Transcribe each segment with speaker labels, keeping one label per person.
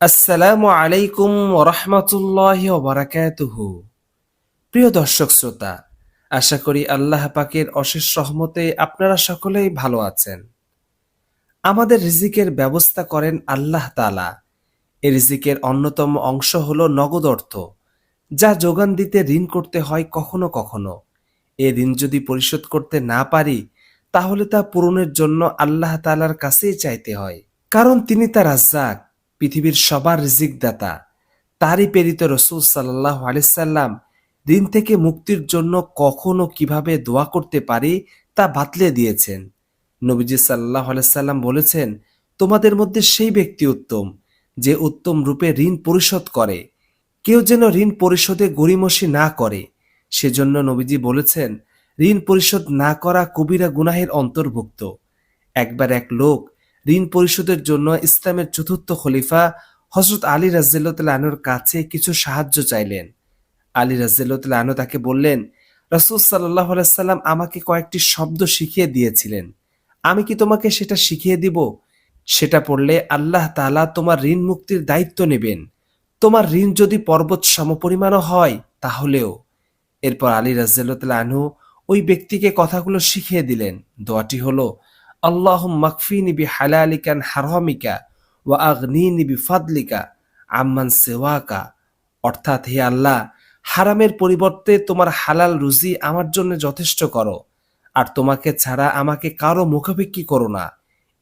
Speaker 1: আসসালামু আলাইকুম ওরহমতুল্লাহ বারাকাতুহু প্রিয় দর্শক শ্রোতা, আশা করি আল্লাহ পাকের অশেষ রহমতে আপনারা সকলেই ভালো আছেন। আমাদের রিজিকের ব্যবস্থা করেন আল্লাহ তালা এ রিজিকের অন্যতম অংশ হল নগদ অর্থ, যা যোগান দিতে ঋণ করতে হয় কখনো কখনো। এ ঋণ যদি পরিশোধ করতে না পারি, তাহলে তা পূরণের জন্য আল্লাহ তালার কাছেই চাইতে হয়। কারণ তিনি তার রাজ্জাক। পৃথিবীর সবার রিজিকদাতা। তারই প্রেরিত রসুল সাল্লাহ আলিসাল্লাম ঋণ থেকে মুক্তির জন্য কখনো কীভাবে দোয়া করতে পারি তা বাতলে দিয়েছেন। নবীজি সাল্লাহ আলাইসাল্লাম বলেছেন, তোমাদের মধ্যে সেই ব্যক্তি উত্তম যে উত্তম রূপে ঋণ পরিশোধ করে। কেউ যেন ঋণ পরিশোধে গড়িমসি না করে। সেজন্য নবীজি বলেছেন, ঋণ পরিশোধ না করা কবিরা গুনাহের অন্তর্ভুক্ত। একবার এক লোক ঋণ পরিশোধের জন্য ইসলামের চতুর্থ খলিফা হজরত আলী রাজিল্লাহ আনুর কাছে কিছু সাহায্য চাইলেন। আলী রাজিল্লাহ আনু তাকে বললেন, রাসুল সাল্লাহ সাল্লাম আমাকে কয়েকটি শব্দ শিখিয়ে দিয়েছিলেন। আমি কি তোমাকে সেটা শিখিয়ে দিব? সেটা পড়লে আল্লাহ তালা তোমার ঋণ মুক্তির দায়িত্ব নেবেন। তোমার ঋণ যদি পর্বত সমপরিমাণও হয়, তাহলেও। এরপর আলী রাজিল্লাহ আনহু ওই ব্যক্তিকে কথাগুলো শিখিয়ে দিলেন। দোয়াটি হলো আল্লাহ মাকফিনি বি হালালিকান হারমিকা ওয়া আগনিনি বি ফাদলিকা আম্মান সেওয়াকা। অর্থাৎ হে আল্লাহ, হারামের পরিবর্তে তোমার হালাল রুজি আমার জন্য যথেষ্ট করো, আর তোমাকে ছাড়া আমাকে কারও মুখাপেক্ষি করো না,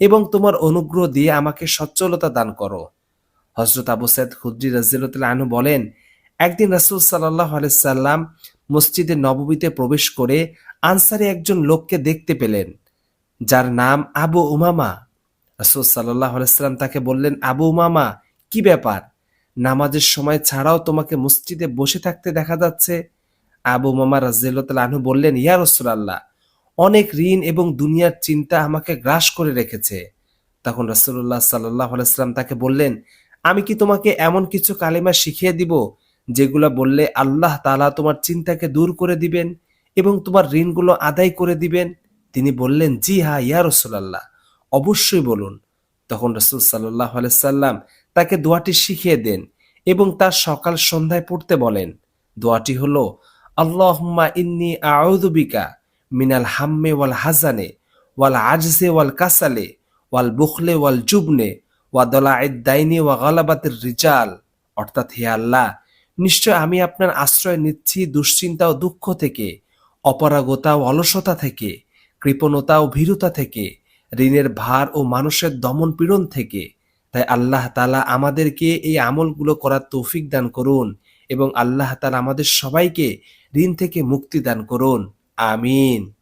Speaker 1: এবং তোমার অনুগ্রহ দিয়ে আমাকে সচ্ছলতা দান করো। হজরত আবু সৈয়দ খুদ্রি রাজিল্লাহ আনু বলেন, একদিন রাসুল সাল্লাহ আলাইসাল্লাম মসজিদে নববীতে প্রবেশ করে আনসারে একজন লোককে দেখতে পেলেন। যার নাম আবু উমামা। রাসুল সাল্লাহ আলাইসাল্লাম তাকে বললেন, আবু উমামা, কি ব্যাপার? নামাজের সময় ছাড়াও তোমাকে মসজিদে বসে থাকতে দেখা যাচ্ছে? আবু মামা রাজিয়াল আনহু বললেন, ইয়া রসুলাল্লাহ, অনেক ঋণ এবং দুনিয়ার চিন্তা আমাকে গ্রাস করে রেখেছে। তখন রাসুল্লাহ সাল্লাহ আলাইসাল্লাম তাকে বললেন, আমি কি তোমাকে এমন কিছু কালিমা শিখিয়ে দিব, যেগুলো বললে আল্লাহ তালা তোমার চিন্তাকে দূর করে দিবেন এবং তোমার ঋণগুলো আদায় করে দিবেন? তিনি বললেন, জি হা, ইয়া রসুলাল্লাহ, অবশ্যই বলুন। তখন রসুল সাল্লাহ আলাইসাল্লাম তাকে দোয়াটি শিখিয়ে দেন এবং তার সকাল সন্ধ্যায় পড়তে বলেন। দোয়াটি হলো, আল্লাহম্মা ইন্নি আউদুবিকা মিনাল হাম্মে ওয়াল হাজানে, ওয়াল আজজে ওয়াল কাসালে, ওয়াল বুখলে ওয়াল জুবনে, ওয়া দলা দাইনি ওয়া গালাবাতের রিজাল। অর্থাৎ, হে আল্লাহ, নিশ্চয় আমি আপনার আশ্রয় নিচ্ছি দুশ্চিন্তা ও দুঃখ থেকে, অপরাগতা ও অলসতা থেকে কৃপণতা ও ভীরুতা থেকে, ঋণের ভার ও মানুষের দমন পীড়ন থেকে। তাই আল্লাহ তালা আমাদেরকে এই আমলগুলো করার তৌফিক দান করুন এবং আল্লাহ তালা আমাদের সবাইকে ঋণ থেকে মুক্তি দান করুন। আমিন।